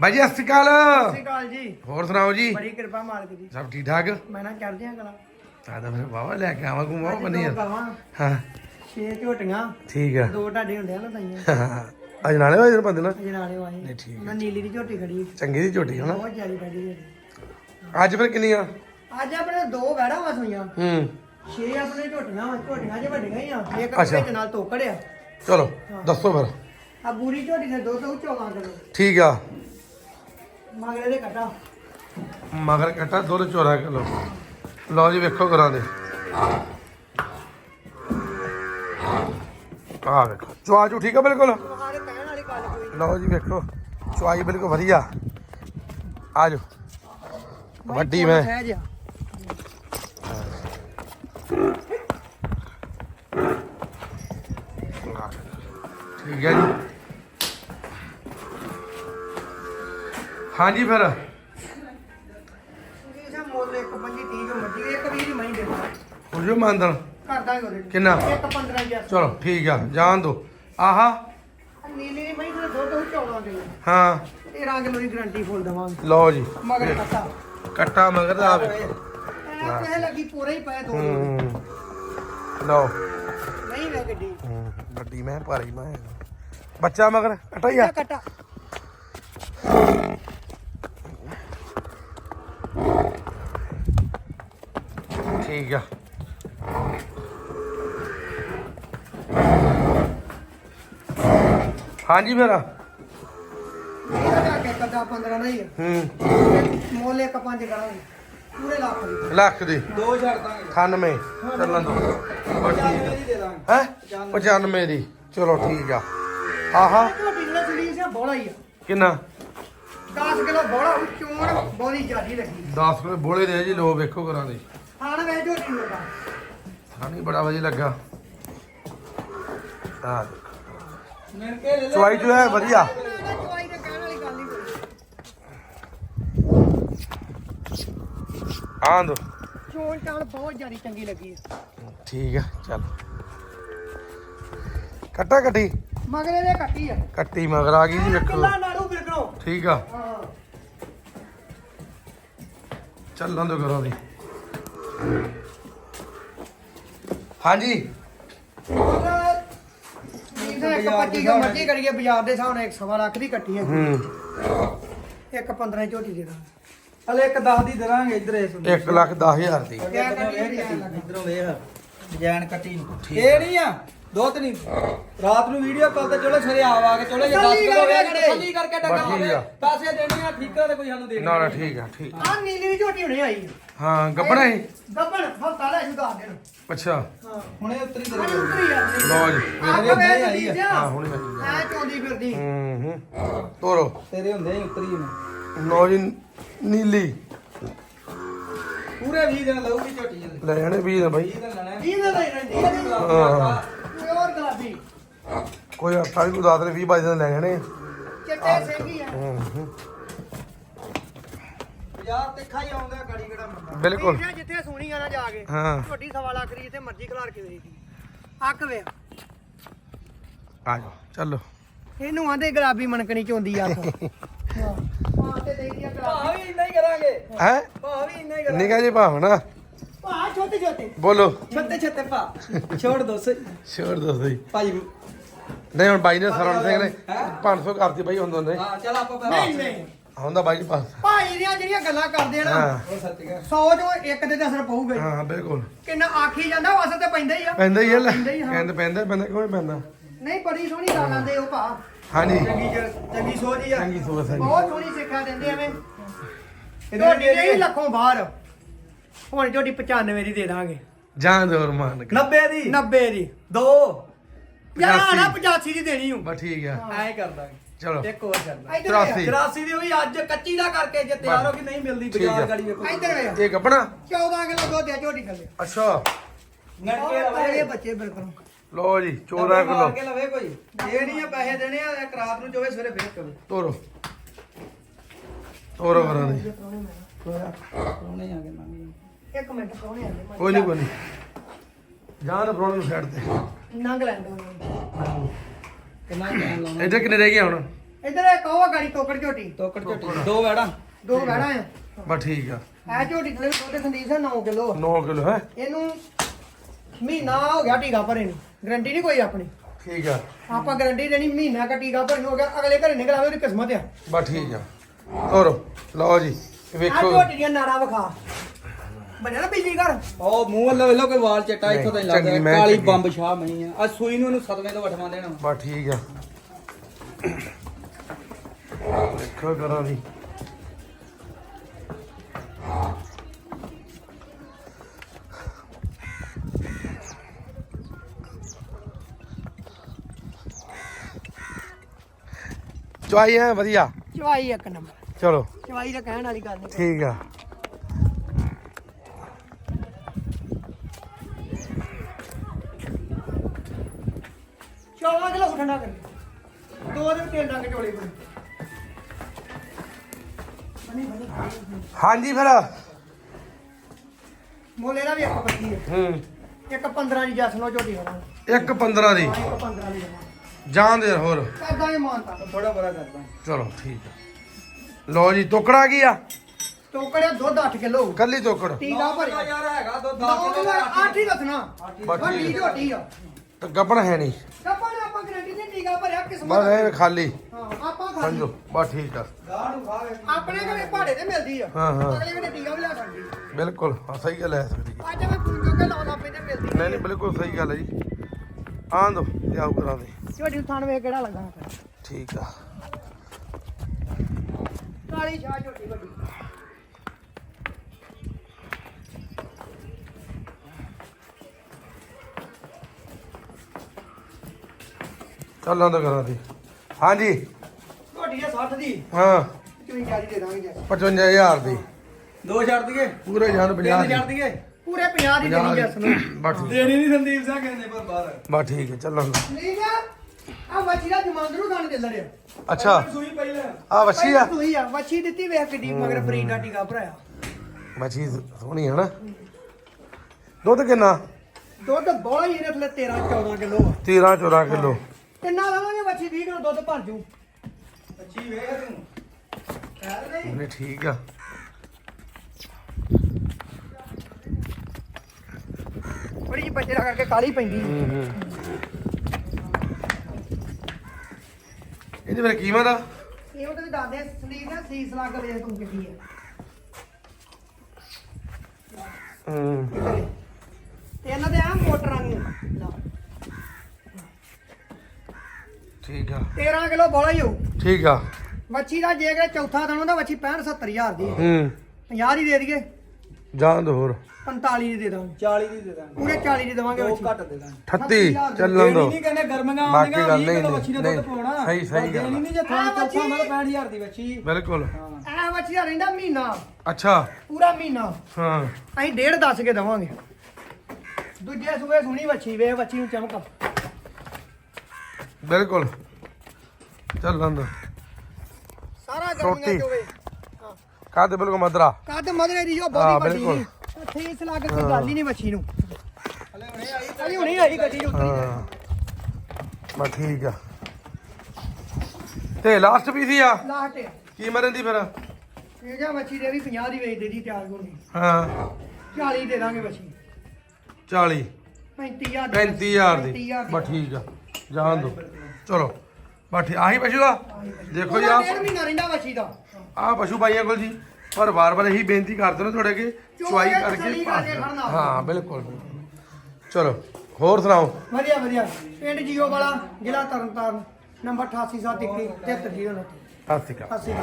ਬਾਈ ਜੀ ਸਤਿ ਸ਼੍ਰੀ ਅਕਾਲ। ਸਤਿ ਸ਼੍ਰੀ ਅਕਾਲ ਜੀ। ਹੋਰ ਸੁਣਾਓ ਜੀ? ਬੜੀ ਕਿਰਪਾ ਮਾਲਕ ਦੀ। ਸਭ ਠੀਕ ਠਾਕ? ਮੈਂ ਨਾ ਚੜਦਿਆਂ ਕਰਾਂ ਤਾਂ ਤਾਂ ਫਿਰ ਵਾਵਾ ਲੈ ਕੇ ਆਵਾਂ ਦੋ ਗਾਵਾਂ ਹਾਂ। ਛੇ ਝੋਟੀਆਂ ਠੀਕ ਆ। ਦੋ ਢਾਡੇ ਹੁੰਦੇ ਆ ਨਾ ਤਾਈਆਂ। ਅੱਜ ਨਾਲੇ ਹੋਏ ਬੰਦੇ ਨਾ ਜਨਾਲੇ ਆਏ ਨਹੀਂ ਠੀਕ ਮੈਂ ਨੀਲੀ ਦੀ ਝੋਟੀ ਖੜੀ ਚੰਗੀ ਦੀ ਝੋਟੀ ਹਨਾ ਬਹੁਤ ਜ਼ਿਆਦਾ ਖੜੀ ਅੱਜ ਫਿਰ ਕਿੰਨੀਆਂ? ਅੱਜ ਆਪਣੇ ਦੋ ਵੈੜਾ ਵਸ ਹੋਈਆਂ ਹੂੰ। ਛੇ ਆਪਣੇ ਝੋਟੀਆਂ ਵਾਂ, ਝੋਟੀਆਂ ਜੇ ਵੱਡੀਆਂ ਹੀ ਆ। ਇੱਕ। ਵਿੱਚ ਨਾਲ ਤੋਕੜਿਆ ਚਲੋ ਦੱਸੋ ਫਿਰ। ਆ ਬੂਰੀ ਝੋਟੀ ਦੇ ਦੋ ਤੋਂ 14 ਕਿਲੋ। ਠੀਕ ਆ। ਮਗਰੇ ਦੇ ਕੱਟਾ ਮਗਰ ਕੱਟਾ ਦੁੱਧ 14 ਕਿਲੋ ਲਓ। ਜੀ ਵੇਖੋ ਕਰਾਂ ਦੇ। ਆ ਵੇਖੋ ਚਵਾ ਚੂ ਠੀਕ ਆ ਬਿਲਕੁਲ? ਸਾਰੇ ਕਹਿਣ ਵਾਲੀ ਗੱਲ ਕੋਈ ਲਓ ਜੀ ਵੇਖੋ ਚਵਾਈ ਬਿਲਕੁਲ ਵਧੀਆ। ਆ ਜਾਓ। ਵੱਡੀ ਮੈਂ। ਠੀਕ ਹੈ ਜੀ। ਹਾਂਜੀ ਫਿਰ। ਇਹ ਮੁੱਲ ਇੱਕ ਪੰਜੀ 30 ਜੋ ਮਰਜ਼ੀ ਇੱਕ ਦੀ ਦੇ ਹੋ ਜੋ ਕਰਦਾ ਉਹਦੇ। ਕਿੰਨਾ? ਇੱਕ 15 ਜੀ ਚਲੋ ਠੀਕ ਆ ਜਾਣ ਦੋ। ਆਹਾ। ਨੀਲੀ ਦੀ ਮਹੀਂ ਦੇ ਦੋ ਤੋਂ 14 ਕਿਲੋ ਹਾਂ। 13 ਕਿਲੋ ਦੀ ਗਾਰੰਟੀ ਫੁੱਲ ਦਵਾਂਗੇ। ਲਓ ਜੀ। ਮਗਰ ਕੱਟਾ। ਕੱਟਾ ਮਗਰ ਦਾ ਆ ਵੇਖੋ। ਐ ਕਹਿ ਲੱਗੀ ਪੂਰਾ ਹੀ ਪਏ ਦੋ। ਹੂੰ। ਲਓ। ਨਹੀਂ ਵੇ ਗੱਡੀ। ਵੱਡੀ ਮੈਂ ਭਾਰੀ ਮੈਂ। ਬੱਚਾ ਮਗਰ ਕੱਟਾ ਹੀ ਆ। ਕੱਟਾ। ਠੀਕ ਆ। ਹਾਂਜੀ ਫਿਰ। ਇਹਦਾ ਕੇ ਕੱਟਾ 15 ਨਹੀਂ ਹੈ। ਮੁੱਲ ਇੱਕ ਪੰਜ ਕਰਾਂਗੇ ਪੂਰੇ ਲੱਖ ਦੀ। ਲੱਖ ਦੀ। ਦੋ ਛੱਡ ਦਾਂਗੇ 98 ਚੱਲਣ ਦੋ ਉਹ ਠੀਕ ਆ ਦੇ ਦਾਂਗੇ। ਹੈ? 95 ਦੀ। ਚਲੋ ਠੀਕ ਆ। ਆਹਾ। ਝੋਟੀ ਜਿਹੜਾ ਚੜੀ ਸੀ ਬੋਲਾ ਹੀ ਆ। ਕਿੰਨਾ? 10 ਕਿਲੋ ਬੋਲਾ ਚੋਣ ਬੋਲੀ ਜਿਆਦੀ ਲੱਗੀ। 10 ਕਿਲੋ ਬੋਲੇ ਦੇ ਜੀ ਲੋ ਵੇਖੋ ਕਰਾਂ ਦੇ। ਝੋਟੀ ਸਾਨੀ ਬੜਾ ਵਧੀਆ ਲੱਗਾ। ਆ ਮਿਲ ਕੇ ਲੈ ਚੁਆਈ ਜੋ ਹੈ ਵਧੀਆ। ਚਵਾਈ ਤੇ ਕਹਿਣ ਵਾਲੀ ਗੱਲ ਨਹੀਂ ਕੋਈ ਆਂ ਦੋ। ਚੋਣ ਚਾਲ ਬਹੁਤ ਜਿਆਦੀ ਚੰਗੀ ਲੱਗੀ ਹੈ ਠੀਕ ਆ ਚੱਲ। ਕੱਟਾ ਕੱਟੀ? ਮਗਰੇ ਦੇ ਕੱਟੀ ਆ। ਕੱਟੀ ਮਗਰ ਆ ਗਈ ਜੀ ਵੇਖੋ। ਨਾੜੂ ਠੀਕ ਆ। ਚੱਲਾਂ ਦੋ ਕਰੋ ਦੀ ਇੱਕ ਇੱਕ ਪੱਚੀ ਜੋ ਮਰਜ਼ੀ ਕਰੀਏ ਬਾਜ਼ਾਰ ਦੇ ਹਿਸਾਬ ਨਾਲ ਇੱਕ ਸਵਾ ਲੱਖ ਦੀ ਕੱਟੀ ਹੈ। ਹੂੰ। ਇੱਕ 15 ਦੀ ਝੋਟੀ ਦੇ ਦਾਂ ਹਲੇ ਇੱਕ 10 ਦੀ ਦੇਵਾਂਗੇ ਇੱਧਰ ਇਸ ਨੂੰ। 1 ਲੱਖ 10000 ਦੀ। ਕਿਆ ਕੱਟੀ ਹੈ ਇੱਧਰੋਂ ਵੇਖ। ਡਿਜ਼ਾਈਨ ਕੱਟੀ ਨੂੰ। ਇਹ ਨਹੀਂ ਆ ਦੋ ਤੇ ਨਹੀਂ ਰਾਤ ਨੂੰ ਵੀਡੀਓ ਕਾਲ ਤੇ ਚਲੋ ਸਵੇਰੇ ਆਵਾ ਕੇ ਚਲੋ ਜੇ 10 ਤਸੱਲੀ ਕਿਲੋ ਵੇਖ ਤਸੱਲੀ ਕਰਕੇ ਠੀਕ ਹੋਵੇ ਆ। ਪੈਸੇ ਦੇਣੇ ਆ ਠੀਕਾ ਤੇ ਕੋਈ ਸਾਨੂੰ ਦੇ ਨਾ ਨਾ ਠੀਕ ਆ ਠੀਕ ਆ। ਆ ਨੀਲੀ ਦੀ ਝੋਟੀ ਹੁਣੇ ਆਈ ਹੈ। ਹਾਂ ਗੱਬਣਾ ਹੀ ਗੱਬਣ ਹਫਤਾ ਲੈ ਜੂ ਦੱਸ ਦੇਣ ਅੱਛਾ। ਹਾਂ। ਹੁਣੇ ਉਤਰੀ ਦੇ ਆ। ਲਓ ਜੀ। ਮੇਰੇ ਆਈ ਆ। ਹਾਂ ਹੁਣੇ ਆਈ ਐ ਚੋਂਦੀ ਫਿਰਦੀ। ਹੂੰ ਹੂੰ। ਤੋਰੋ। ਤੇਰੇ ਹੁੰਦੇ ਉਤਰੀ ਨੇ ਲਓ ਜੀ ਨੀਲੀ। ਪੂਰੇ 20 ਦਿਨ ਲਊਗੀ ਝੋਟੀ ਇਹਦੇ ਲੈ ਜਾਣੇ ਵੀ ਨੇ ਬਾਈ। 20 ਦਿਨ ਲੈਣੇ। ਜੀ ਦੇ ਲਈ ਰਹਿੰਦੀ। ਹੈ। ਹਾਂ ਪਿਓਰ ਗੁਲਾਬੀ? ਕੋਈ 28 ਨੂੰ ਦਾਦ ਨੇ 20 ਬਾਈ ਦਿਨ ਲੈ ਜਾਣੇ। ਚਿੱਟੇ ਸਿੰਘੀ ਆ। ਹੂੰ ਹੂੰ। ਯਾਰ ਤਿੱਖਾ ਹੀ ਆਉਂਦਾ ਗਾੜੀ ਕਿਹੜਾ ਮੰਦਾ ਬਿਲਕੁਲ। ਜਿੱਥੇ ਸੋਣੀ ਆ ਨਾ ਜਾ ਕੇ ਹਾਂ। ਝੋਟੀ ਸਵਾ ਲੱਖ ਦੀ ਜਿੱਥੇ ਮਰਜ਼ੀ ਖਲਾਰ ਕੇ ਦੇਈਦੀ ਅੱਖ ਵੇ। ਆ ਜਾਓ ਚੱਲੋ। ਇਹਨੂੰ ਆਂਦੇ ਗੁਲਾਬੀ ਮਣਕਣੀ ਚੋਂਦੀ ਅੱਖ ਹਾਂ ਹਾਂ ਤੇ ਆ ਗੁਲਾਬੀ ਭਾਅ ਵੀ ਇੰਨਾ ਹੀ ਕਰਾਂਗੇ। ਹੈ? ਭਾਅ ਵੀ ਇੰਨਾ ਹੀ ਕਰਾਂਗੇ। ਨਿਕਾ ਜੀ ਭਾਵਨਾ ਭਾ ਛੋਟੇ ਛੋਟੇ। ਬੋਲੋ। ਛੱਤੇ ਛੱਤੇ ਭਾ ਛੋੜ ਦੋ ਸਹੀ। ਛੋੜ ਦੋ ਸਹੀ। ਭਾਈ ਨਹੀਂ ਹੁਣ ਬਾਈ ਨੇ ਸਰਵਣ ਸਿੰਘ ਨੇ ਹੈਂ? 500 ਕਰਤੀ ਬਾਈ ਹੁੰਦਾ ਨੇ ਹਾਂ ਚੱਲ ਆਪਾਂ ਨਹੀਂ ਪਹਿਲਾਂ ਨਹੀਂ ਹੁੰਦਾ ਬਾਈ ਜੀ ਪਾਸ ਭਾਈ ਦੀਆਂ ਜਿਹੜੀਆਂ ਗੱਲਾਂ ਕਰਦੇ ਆ ਨਾ ਹਾਂ। ਉਹ ਸੱਚ ਗਿਆ 100 ਚੋਂ ਇੱਕ ਤਾਂ ਅਸਰ ਪਊਗਾ ਹੀ। ਹਾਂ ਬਿਲਕੁਲ। ਕਿੰਨਾ ਆਖੀ ਜਾਂਦਾ ਵਸ ਤੇ ਪੈਂਦਾ ਹੀ ਆ। ਪੈਂਦਾ ਹੀ ਹੈ ਹੀ, ਹਾਂ। ਕਹਿੰਦੇ ਪੈਂਦਾ ਪੈਂਦਾ ਕਿਉਂ ਨਹੀਂ ਪੈਂਦਾ? ਨਹੀਂ ਬੜੀ ਸੋਹਣੀ ਗੱਲ ਆਂਦੇ ਉਹ ਭਾ ਹਾਂਜੀ। ਚੰਗੀ ਜ- ਚੰਗੀ ਸੋਚ ਹੀ ਆ। ਚੰਗੀ ਸੋਚ ਹੈ ਜੀ ਬਹੁਤ ਸੋਹਣੀ ਸਿੱਖਿਆ ਦਿੰਦੇ ਐਵੇਂ। ਇਹਦੇ ਝੋਟੀ ਵਿੱਚ ਦੇ ਹੀ ਲੱਖੋਂ ਬਾਹਰ। ਹੁਣ ਝੋਟੀ 95 ਦੀ ਦੇ ਦਾਂਗੇ। ਜਾਨ ਜ਼ੋਰ ਮਾਨ ਕੇ 90 ਦੀ? 90 ਦੀ। ਦੋ? ਯਾਰ ਨਾ ਪਚਾਸੀ। 85 ਦੀ ਦੇਣੀ ਹੂੰ। ਬਸ ਠੀਕ ਆ। ਐ ਕਰ ਦਾਂਗੇ। ਚਲੋ। ਇੱਕ ਹੋਰ ਕਰਦਾ ਇੱਧਰ ਵੇਖ, 84 84 ਦੀ ਵੀ ਅੱਜ ਕੱਚੀ ਦਾ ਕਰਕੇ ਜੇ ਤਿਆਰ ਹੋ ਕੇ ਨਹੀਂ ਮਿਲਦੀ ਠੀਕ ਆ। ਬਾਜ਼ਾਰ ਗਾੜੀ ਵੇਖੋ। ਇੱਧਰ ਵੇਖ। ਇਹ ਗੱਬਣਾ 14 ਕਿਲੋ ਦੁੱਧ ਆ ਝੋਟੀ ਥੱਲੇ। ਅੱਛਾ। ਨਟਕੇ ਤਗੜੇ ਬੱਚੇ ਬਿਲਕੁਲ। ਲਓ ਜੀ 14 ਕਿਲੋ ਕੇ ਲਵੇ ਕੋਈ। ਇਹ ਨਹੀਂ ਆ ਪੈਸੇ ਦੇਣੇ ਆ ਇੱਕ ਰਾਤ ਨੂੰ ਚੋਵੇ ਸਵੇਰੇ ਫੇਰ ਚੋਵੇ ਤੋਰੋ। ਤੋਰੋ ਕਰਾਂ ਦੇ ਉਹਨੇ। ਆ ਕੇ ਮੰਗੀ ਇੱਕ ਮਿੰਟ ਕੋਣੇ ਆਂਦੇ ਕੋਈ ਨਹੀਂ ਕੋਈ ਨਹੀਂ ਜਾਨ ਫਰੋਨ ਨੂੰ ਸਾਈਡ ਤੇ। ਨੰਗ ਲੈਂਦੇ ਨੂੰ ਕਿੰਨਾ ਟਾਈਮ ਲਾਉਣਾ? ਇੱਧਰ ਕਿੰਨੇ ਰਹਿ ਗਏ ਹੁਣ? ਇੱਧਰ ਇੱਕ ਉਹ ਆ ਗਾੜੀ ਟੋਕੜ ਝੋਟੀ। ਤੋਕੜ ਝੋਟੀ। ਦੋ ਵੈੜਾਂ। ਦੋ ਵੜਾ ਆ। ਬਸ ਠੀਕ ਆ। ਇਹ ਝੋਟੀ ਥਲੇ ਛੋਟੇ ਸੰਦੀਪ ਹੈ 9 ਕਿਲੋ 9 ਕਿਲੋ ਹੈ। ਇਹਨੂੰ ਮਹੀਨਾ ਹੋ ਗਿਆ ਟੀਕਾ ਭਰੇ ਨੂੰ। ਗਰੰਟੀ ਨਹੀਂ ਕੋਈ ਆਪਣੀ। ਠੀਕ ਆ। ਆਪਾਂ ਗਰੰਟੀ ਦੇਣੀ ਮਹੀਨਾ ਕਾ ਟੀਕਾ ਭਰੇ ਨੂੰ ਹੋ ਗਿਆ ਅਗਲੇ ਘਰੇ ਨਿਕਲ ਆਵੇ ਉਹਦੀ ਕਿਸਮਤ ਆ। ਬਸ ਠੀਕ ਆ। ਤੋਰੋ ਲਓ ਜੀ ਆ ਵੇਖੋ ਝੋਟੀ ਦੀਆਂ ਨਾੜਾਂ ਵਿਖਾ। ਬਣਿਆ ਨਾ ਬਿਜਲੀ ਘਰ? ਉਹ ਮੂੰਹ ਵੱਲੋਂ ਵੇਲੋ ਕੋਈ ਵਾਲ ਚਿੱਟਾ ਇੱਥੋਂ ਤਾਂ ਨੀ ਚੰਗੀ ਲੱਗਦਾ। ਮੈਂ ਕਾਲੀ ਚੰਗੀ। ਬੰਬ ਸ਼ਾਹ ਮਈ ਆ। ਅੱਜ ਸੂਈ ਨੂੰ ਇਹਨੂੰ ਸਤਵੇਂ ਤੋਂ ਵਠਵਾ ਦੇਣਾ। ਬਸ ਠੀਕ ਆ। ਵੇਖੋ ਕਰਾਂ ਦੀ ਚੁਆਈ ਹੈ ਵਧੀਆ? ਚਵਾਈ ਇੱਕ ਨੰਬਰ। ਚਲੋ। ਚਵਾਈ ਦਾ ਕਹਿਣ ਵਾਲੀ ਗੱਲ ਨਹੀਂ ਠੀਕ ਆ। ਚੌਵਾਂ ਕਿਲੋ ਠੰਡਾ ਕਰ। ਦੋ ਦੇ ਤਿੰਨ ਡੰਗ ਚੋਲੇ ਕੋਲ ਹਾਂਜੀ ਫਿਰ। ਮੋਲੇ ਦਾ ਵੀ ਇੱਕ ਬੱਤੀ ਹੈ। ਹੂੰ ਇੱਕ 15 ਦੀ ਜੱਸ ਨੋ ਝੋਟੀ ਹੋਣਾ ਇੱਕ 15 ਦੀ। ਇੱਕ 15 ਦੀ ਜਾਣ ਦੇ ਹੋਰ। ਕਰਦਾ ਇਹ ਮਾਨਤਾ ਥੋੜਾ ਬੜਾ ਕਰਦਾ। ਚਲੋ ਠੀਕ ਆ। ਲਓ ਜੀ ਟੋਕੜਾ ਕੀ ਆ? ਟੋਕੜਿਆ ਦੁੱਧ 8 ਕਿਲੋ। ਕੱਲੀ ਟੋਕੜ ਟੀਕਾ ਭਰਿਆ। ਯਾਰ ਹੈਗਾ ਦੋ ਦੋ ਕਿਲੋ 8 ਹੀ ਦੱਸਣਾ। ਬਸ ਵੱਡੀ ਠੀਕ ਆ। ਝੋਟੀ ਆ। ਤੇ ਗੱਬਣ ਹੈ ਨਹੀਂ। ਨੇ ਆਪਾਂ ਗਰੰਟੀ ਦੇ ਟੀਕਾ ਭਰਿਆ ਕਿਸਮਤ ਬਸ ਇਹ ਖਾਲੀ। ਹਾਂ ਆਪਾਂ ਖਾਲੀ। ਸਮਝੋ ਬਸ ਠੀਕ ਆ। ਆਪਣੇ ਘਰੇ ਭਾੜੇ ਤੇ ਮਿਲਦੀ ਆ। ਹਾਂ, ਹਾਂ। ਅਗਲੇ ਘਰੇ ਟੀਕਾ ਵੀ ਲਿਆ ਸਕਦੀ ਬਿਲਕੁਲ ਹਾਂ, ਸਹੀ ਗੱਲ ਹੈ ਸਕਦੀ ਅੱਜ ਮੈਂ ਫੋਨ ਕਰਕੇ ਲਾਉਣਾ ਪੈਂਦੇ ਮਿਲਦੀ ਨਹੀਂ ਨਹੀਂ ਬਿਲਕੁਲ ਸਹੀ ਗੱਲ ਹੈ ਜੀ। ਆਂ ਦੋ ਜਾਓ ਕਰਾਂ ਦੇ। ਝੋਟੀ ਥਾਣ ਵੇ ਕਿਹੜਾ ਲੱਗਾ ਠੀਕ ਆ। ਕਾਲੀ ਸ਼ਾਹ ਝੋਟੀ ਵੱਡੀ। ਚੱਲਾਂ ਤਾਂ ਕਰਾਂ ਦੇ। ਹਾਂਜੀ। ਝੋਟੀ ਆ 60 ਦੀ। ਹਾਂ। 54 ਦੀ ਦੇ ਦਾਂਗੇ ਜੀ। 55000 ਦੀ। ਦੋ ਛੱਡ ਦਈਏ। ਪੂਰੇ ਜਾਨ 50 ਤਿੰਨ ਛੱਡ ਦੀ। ਦਈਏ। ਪੂਰੇ 50 ਦੀ ਦੇਣੀ ਜੱਸ ਨੂੰ। ਬਸ ਠੀਕ ਦੇਣੀ ਨਹੀਂ ਸੰਦੀਪ ਸਿੰਘ ਕਹਿੰਦੇ ਪਰ ਬਾਹਰ। ਬਸ ਠੀਕ ਹੈ ਚੱਲਾਂ। ਦਾ ਠੀਕ ਆ। ਆ ਵੱਛੀ ਦਾ ਜਮਾਂਦਰੂ ਦਾਣ ਦੇ ਲੜਿਆ। ਅੱਛਾ। ਸੂਈ ਪਹਿਲਾਂ। ਆ ਵੱਛੀ ਆ? ਹੀ ਆ। ਵੱਛੀ ਦਿੱਤੀ ਵੇਖ ਕਿੱਡੀ ਮਗਰ ਫਰੀਦ ਦਾ ਟੀਕਾ ਭਰਾਇਆ। ਵੱਛੀ ਸੋਹਣੀ ਹੈ ਨਾ। ਦੁੱਧ ਕਿੰਨਾ? ਦੁੱਧ ਬੋਲਾ ਹੀ ਇਹਦੇ ਥੱਲੇ 13 14 ਕਿਲੋ 13 14 ਕਿਲੋ। ਕਿੰਨਾ ਲਵਾਂਗੇ ਵੱਛੀ? 20 ਕਿਲੋ ਦੁੱਧ ਭਰ ਜੂ। ਅੱਛੀ ਵੇਖ। ਤੂੰ ਕਹਿ ਰਹੇ ਨਹੀਂ ਠੀਕ ਆ। ਬੜੀ ਜਿਹੀ ਬੱਚੇ ਦਾ ਕਰਕੇ ਕਾਲੀ ਪੈਂਦੀ ਹੂੰ ਹੂੰ। ਇਹਦੀ ਫਿਰ ਕੀਮਤ ਆ? ਇਹ ਉਹ ਤੇ ਦੱਸਦੇ ਸਲੀਪ ਨੇ ਸੀਸ ਲੱਗ ਵੇਖ ਤੂੰ ਕਿੱਡੀ ਹੈ ਹੂੰ। ਤੇ ਇਹਨਾਂ ਦੇ ਆ ਮੋਟਰਾਂ ਨੂੰ ਲਾ ਠੀਕ ਆ। 13 ਕਿਲੋ ਬੋਲਾ ਹੀ ਹੋ। ਠੀਕ ਆ। ਵੱਛੀ ਦਾ ਜੇ ਚੌਥਾ ਦਿਨ ਉਹਦਾ ਵੱਛੀ 65 70000 ਦੀ ਹੂੰ। 50 ਦੀ ਦੇ ਦਈਏ। ਜਾਣ ਦੋ ਹੋਰ। 45 ਦੀ ਦੇ ਦਾਂਗੇ। 40 ਦੀ ਦੇ ਦਾਂਗੇ। ਪੂਰੇ 40 ਦੀ ਦੇਵਾਂਗੇ ਦੋ ਵੱਛੀ ਘੱਟ ਦੇ ਦਾਂਗੇ। 38 ਚੱਲਣ ਦੇਣੀ ਦੋ। ਨਹੀਂ ਕਹਿੰਦੇ ਗਰਮੀਆਂ ਬਾਕੀ ਆਉਂਦੀਆਂ ਗੱਲ 20 ਨਹੀਂ, ਕਿਲੋ ਬੱਚੀ ਨੇ ਦੁੱਧ ਨਹੀਂ, ਪਾਉਣਾ। ਸਹੀ- ਸਹੀ ਗੱਲ ਆ। ਦੇਣੀ ਨਹੀਂ ਜੇ ਥਾਂ ਆਹ ਚੌਥਾ ਬੱਚੀ- ਮਤਲਬ 65000 ਦੀ ਬੱਚੀ। ਬਿਲਕੁਲ। ਐ ਵੱਛੀ ਦਾ ਰਹਿੰਦਾ ਮਹੀਨਾ। ਅੱਛਾ। ਪੂਰਾ ਮਹੀਨਾ। ਹਾਂ। ਅਸੀਂ ਡੇਢ ਦੱਸ ਕੇ ਦਵਾਂਗੇ। ਦੂਜੇ ਸੂਏ ਸੁਣੀ ਵੱਛੀ ਵੇ ਵੱਛੀ ਨੂੰ ਚਮਕ। ਬਿਲਕੁਲ। ਚੱਲਣ ਦੋ। ਸਾਰਾ ਛੋਟੀ। ਗਰਮੀਆਂ ਚ ਹੋਵੇ। ਕਾਦੇ ਬਿਲਕੁਲ ਮਦਰਾ ਕੱਦ ਮਦਰੇ ਦੀ ਉਹ ਹਾਂ, ਬਹੁਤੀ ਵੱਡੀ ਬਿਲਕੁਲ। ਨਹੀਂ ਠੀਸ ਲੱਗ ਕੋਈ ਗੱਲ ਹੀ ਨਹੀਂ ਵੱਛੀ ਨੂੰ। ਹਲੇ ਹੁਣੇ ਆਈ ਗੱਡੀ ਨੂੰ ਉੱਤਰੀ ਹਾਂ। ਬਸ ਠੀਕ ਆ। ਤੇ ਲਾਸਟ ਪੀਸ ਹੀ ਆ? ਲਾਸਟ ਕੀ ਮਰਨ ਦੀ ਫਿਰ? ਇਹ ਜਾਂ ਵੱਛੀ ਦੇ ਵੀ 50 ਦੀ ਵੇਚ ਦੇ ਦੀ ਤਿਆਰ ਹੋਣੀ ਹਾਂ। 40 ਦੇ ਦਾਂਗੇ ਵੱਛੀ 40 35000 35000 ਦੀ ਬਸ ਠੀਕ ਆ। ਜਾਣ ਦੋ। ਚਲੋ। ਠੀਕ ਆਹੀ ਪਸ਼ੂ ਆ? ਦੇਖੋ ਜੀ ਆ ਮਹੀਨਾ ਰਹਿੰਦਾ ਦਾ। ਆ ਪਸ਼ੂ ਭਾਈਆਂ ਕੋਲ ਜੀ। ਪਰ ਵਾਰ-ਵਾਰ ਇਹੀ ਬੇਨਤੀ ਕਰਦੇ ਨੇ ਤੁਹਾਡੇ ਕਿ ਚੁਆਈ ਕਰਕੇ ਪਾਸ। ਕਰੋ। ਹਾਂ ਬਿਲਕੁਲ ਚਲੋ ਹੋਰ ਸੁਣਾਓ? ਵਧੀਆ ਵਧੀਆ। ਪਿੰਡ ਜੀਓ ਵਾਲਾ ਜ਼ਿਲ੍ਹਾ ਤਰਨਤਾਰਨ ਨੰਬਰ 8871 7309 ਸਤਿ ਸ਼੍ਰੀ ਅਕਾਲ। ਅਸੀਂ